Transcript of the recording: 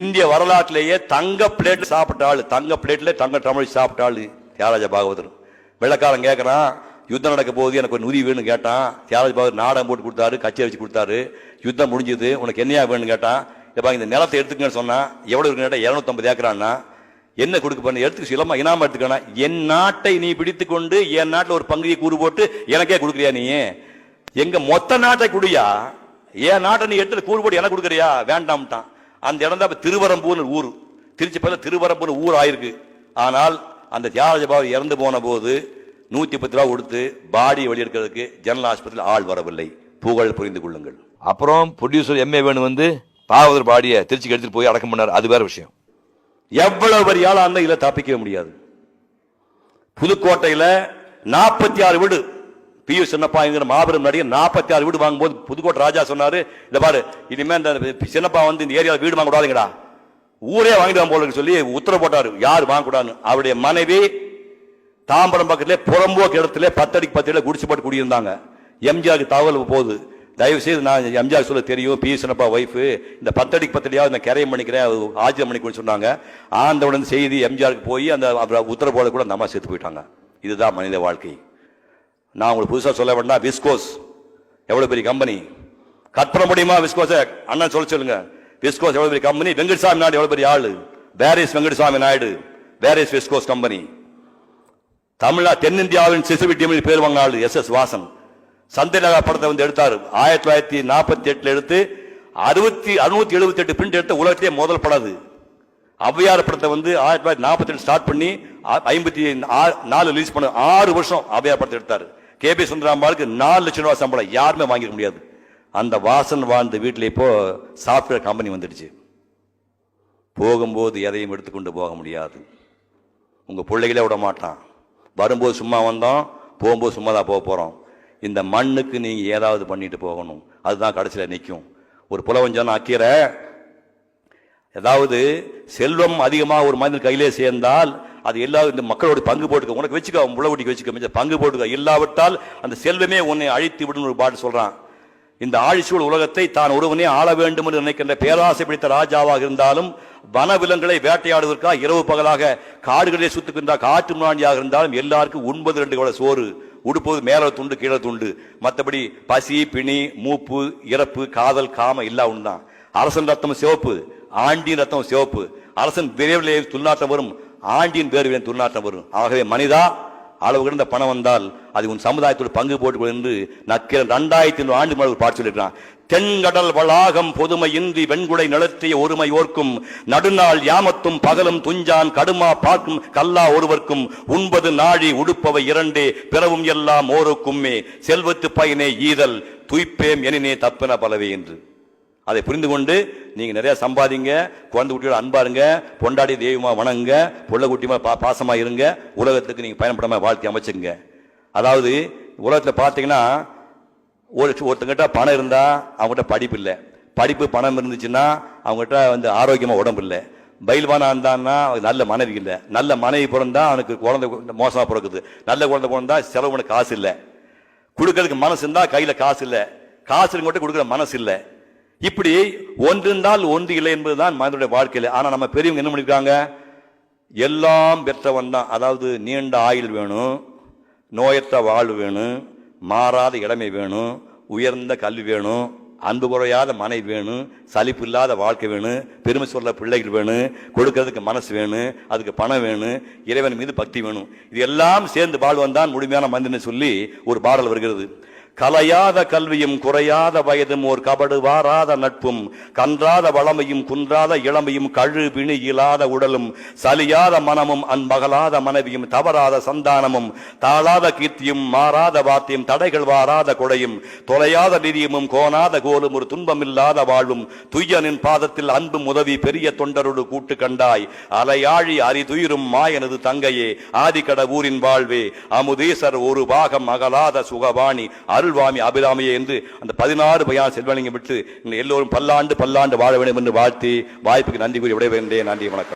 இந்திய வரலாற்றிலேயே தங்க பிளேட் சாப்பிட்ட ஆள் தங்க பிளேட்ல தங்க தமிழ் சாப்பிட்ட ஆள் தியாகராஜ பாகவதர். வெள்ளக்காரன் கேட்கறான் யுத்தம் நடக்க போகுது எனக்கு ஒரு நுதி வேணும்னு கேட்டான். தியாகராஜ பாகவதர் நாடகம் போட்டு கொடுத்தாரு கச்சேரி வச்சு கொடுத்தாரு. யுத்தம் முடிஞ்சது உனக்கு என்னையா வேணும்னு கேட்டான். இப்போ இந்த நிலத்தை எடுத்துக்கன்னு சொன்னா எவ்வளவு இருக்குன்னு கேட்டால் இருநூத்தம்பது ஏக்கரான்னா என்ன கொடுக்க பண்ண எடுத்துக்க சொல்லமா இனாம எடுத்துக்கணும் என் நாட்டை நீ பிடித்துக்கொண்டு என் நாட்டில் ஒரு பங்குதியை கூறு போட்டு எனக்கே கொடுக்குறியா நீ? எங்க மொத்த நாட்டை குடியா என் நாட்டை நீ எடுத்து கூறு போட்டு எனக்கு கொடுக்குறியா? வேண்டாம்ட்டான். அந்த இடம் தான் திருவரம்பூர்னு ஊர். திருச்சி பல திருவரம்பூர்னு ஊர் ஆயிருக்கு. ஆனால் அந்த தியாகராஜ பாபு இறந்து போன போது நூத்தி பத்து ரூபா கொடுத்து பாடியை வெளியெடுக்கிறதுக்கு ஜெனரல் ஆஸ்பத்திரியில் ஆள் வரவில்லை. புகழ் புரிந்து கொள்ளுங்கள். அப்புறம் ப்ரொடியூசர் எம்ஏ வேணு வந்து பாகவதர் பாடிய திருச்சிக்கு எடுத்துட்டு போய் அடக்கம் பண்ணார். அது வேற விஷயம். எவ்வளவு பெரிய ஆளா இருந்தா இதுல தப்பிக்கவே முடியாது. புதுக்கோட்டையில நாற்பத்தி ஆறு வீடு பி சின்னப்பாங்கிற மாபெரும் நடிகர் நாற்பத்தி ஆறு வீடு வாங்கும்போது புதுக்கோட்டை ராஜா சொன்னாரு இந்த பாரு இனிமே இந்த சின்னப்பா வந்து இந்த ஏரியாவில் வீடு வாங்க கூடாதுங்கடா. ஊரே வாங்கிடுவான் போல சொல்லி உத்தரவு போட்டாரு. யார் வாங்கக்கூடாதுன்னு? அவருடைய மனைவி தாம்பரம் பக்கத்திலே புறம்போக்கு இடத்துல பத்தடிக்கு பத்தடியில் குடிச்சு போட்டு குடியிருந்தாங்க. எம்ஜிஆருக்கு தகவல் போகுது. தயவு செய்து நான் எம்ஜிஆர் சொல்ல தெரியும் பி சின்னப்பா ஒய்ஃபு இந்த பத்தடிக்கு பத்தடியாக இந்த கரையம் பண்ணிக்கிறேன் ஆஜிரம் பண்ணிக்கிறேன்னு சொன்னாங்க. ஆந்தவுடன் செய்தி எம்ஜிஆருக்கு போய் அந்த உத்தரவு போல கூட அந்த அம்மா போயிட்டாங்க. இதுதான் மனித வாழ்க்கை. நான் உங்களுக்கு புதுசாக சொல்ல வேண்டாம். விஸ்கோஸ் எவ்வளோ பெரிய கம்பெனி கட் பண்ண முடியுமா? விஸ்கோஸ அண்ணன் சொல்ல சொல்லுங்க. விஸ்கோஸ் எவ்வளோ பெரிய கம்பெனி வெங்கட்சாமி நாயுடு எவ்வளோ பெரிய ஆளு? வேரிஸ் வெங்கட்சாமி நாயுடு. வேரிஸ் விஸ்கோஸ் கம்பெனி தமிழா தென்னிந்தியாவின் சிசுவிட்டியம் பேர் வாங்கின ஆள் எஸ் எஸ் வாசன். சந்தை படத்தை வந்து எடுத்தார். ஆயிரத்தி தொள்ளாயிரத்தி நாற்பத்தி எட்டில் எடுத்து அறுபத்தி அறுநூத்தி எழுபத்தி எட்டு பிரிண்ட் எடுத்த உலகத்திலே முதல் படாது ஔவையார் படத்தை வந்து ஆயிரத்தி தொள்ளாயிரத்தி நாற்பத்தி எட்டு ஸ்டார்ட் பண்ணி ஐம்பத்தி நாலு ரிலீஸ் பண்ண ஆறு வருஷம் ஔவையார் படத்தை எடுத்தார். கே பி சுந்தராம்பாளுக்கு நாலு லட்சம் ரூபாய் சம்பளம் யாருமே வாங்கிக்க முடியாது. அந்த வாசன் வாழ்ந்த வீட்டில் இப்போ சாஃப்ட்வேர் கம்பெனி வந்துடுச்சு. போகும்போது எதையும் எடுத்துக்கொண்டு போக முடியாது. உங்கள் பிள்ளைகளே விட மாட்டான். வரும்போது சும்மா வந்தோம் போகும்போது சும்மா தான் போக போகிறோம் இந்த மண்ணுக்கு நீங்கள் ஏதாவது பண்ணிட்டு போகணும். அதுதான் கடைசியில் நிற்கும் ஒரு புலவஞ்சன அக்கீரை ஏதாவது செல்வம் அதிகமாக ஒரு மனிதன் கையிலே சேர்ந்தால் அது எல்லா இந்த மக்களோட பங்கு போட்டுக்க உனக்கு வச்சுக்க முளவட்டிக்கு வச்சுக்க மிச்சம் பங்கு போட்டுக்க. இல்லாவிட்டால் அந்த செல்வமே உன்னை அழித்து விடும் ஒரு பாட்டு சொல்கிறான் இந்த ஆழிச்சூழ் உலகத்தை தான் ஒருவனே ஆள வேண்டும் என்று நினைக்கின்ற பேராசை பிடித்த ராஜாவாக இருந்தாலும் வனவிலங்குகளை வேட்டையாடுவதற்காக இரவு பகலாக காடுகளிலே சுத்துக்கின்ற காற்று முன்னாடியாக இருந்தாலும் எல்லாருக்கும் ஒன்பது ரெண்டு கூட சோறு. உடுப்பது மேல துண்டு கீழே துண்டு. மற்றபடி பசி பிணி மூப்பு இறப்பு காதல் காம இல்லா உண்டுதான் அரசன் ரத்தம் சிவப்பு ஆண்டின் ரத்தம் சிவப்பு. அரசன் விரைவிலே துர்நாற்றம் வரும். ஆண்டின் வேர்விலே துர்நாற்றம் வரும். ஆகவே மனிதா அளவு கிடந்த பணம் வந்தால் அது உன் சமுதாயத்தோடு பங்கு போட்டுக்கொள் என்று நக்கிற ரெண்டாயிரத்தி ஐநூறு ஆண்டு மேல் ஒரு பாட்டு சொல்லியிருக்கிறான். தென்கடல் வளாகம் பொதுமை இன்றி வெண்குடை நிலத்திய ஒருமை ஓர்க்கும் நடுநாள் யாமத்தும் பகலும் துஞ்சான் கடுமா பார்க்கும் கல்லா ஒருவர்க்கும் உண்பது நாழி உடுப்பவை இரண்டே பிறவும் எல்லாம் ஓருக்கும்மே செல்வத்து பயனே ஈதல் துய்ப்பேம் எனினே தப்பின பலவே என்று. அதை புரிந்து கொண்டு நீங்கள் நிறையா சம்பாதிங்க குழந்தை குட்டியோட அன்பாருங்க பொண்டாடி தெய்வமாக வணங்குங்க புள்ள குட்டியமாக பா பாசமாக இருங்க உலகத்துக்கு நீங்கள் பயன்படாமல் வாழ்க்கை அமைச்சுங்க அதாவது உலகத்தில் பார்த்தீங்கன்னா ஒரு ஒருத்தங்கிட்ட பணம் இருந்தால் அவங்ககிட்ட படிப்பு இல்லை. படிப்பு பணம் இருந்துச்சுன்னா அவங்ககிட்ட வந்து ஆரோக்கியமாக உடம்பு இல்லை. பயில்வானா இருந்தான்னா நல்ல மனைவி இல்லை. நல்ல மனைவி பிறந்தா அவனுக்கு குழந்தை மோசமாக பிறக்குது. நல்ல குழந்தை பிறந்தா செலவு பண்ண காசு இல்லை. கொடுக்கறதுக்கு மனசு இருந்தால் கையில் காசு இல்லை. காசு இருக்கவங்ககிட்ட கொடுக்குற மனசு இல்லை. இப்படி ஒன்றிருந்தால் ஒன்று இல்லை என்பதுதான் மனிதனுடைய வாழ்க்கையில். ஆனால் நம்ம பெரியவங்க என்ன பண்ணிருக்காங்க? எல்லாம் பெற்றவன் தான். அதாவது நீண்ட ஆயுள் வேணும் நோயற்ற வாழ்வு வேணும் மாறாத இளமை வேணும் உயர்ந்த கல்வி வேணும் அன்பு குறையாத மனைவி வேணும் சலிப்பு இல்லாத வாழ்க்கை வேணும் பெருமை சொல்ல பிள்ளைகள் வேணும் கொடுக்கறதுக்கு மனசு வேணும் அதுக்கு பணம் வேணும் இறைவன் மீது பக்தி வேணும். இது எல்லாம் சேர்ந்து வாழ்வன் தான் முழுமையான மந்திரன்னு சொல்லி ஒரு பாடல் வருகிறது. கலையாத கல்வியும் குறையாத வயதும் ஓர் கபடு வாராத நட்பும் கன்றாத வளமையும் குன்றாத இளமையும் கழு பிணி இல்லாத உடலும் சலியாத மனமும் அன்பகலாத மனைவியும் தவறாத சந்தானமும் தாழாத கீர்த்தியும் மாறாத வாத்தியம் தடைகள் வாராத கொடையும் தொலையாத நிதியமும் கோணாத கோலும் ஒரு துன்பமில்லாத வாழும் துய்யனின் பாதத்தில் அன்பும் உதவி பெரிய தொண்டரோடு கூட்டு கண்டாய் அலையாழி அரிதுயிரும் மாயனது தங்கையே ஆதிக்கட ஊரின் வாழ்வே அமுதீசர் ஒரு பாகம் அகலாத சுகவாணி அருள்வாமி அபிராமியே என்று அந்த பதினாறு பையன் செல்வலிங்கம் விட்டு எல்லோரும் பல்லாண்டு பல்லாண்டு வாழ வேண்டும் என்று வாழ்த்தி வாய்ப்புக்கு நன்றி கூறி விடைபெறுகிறேன். நன்றி வணக்கம்.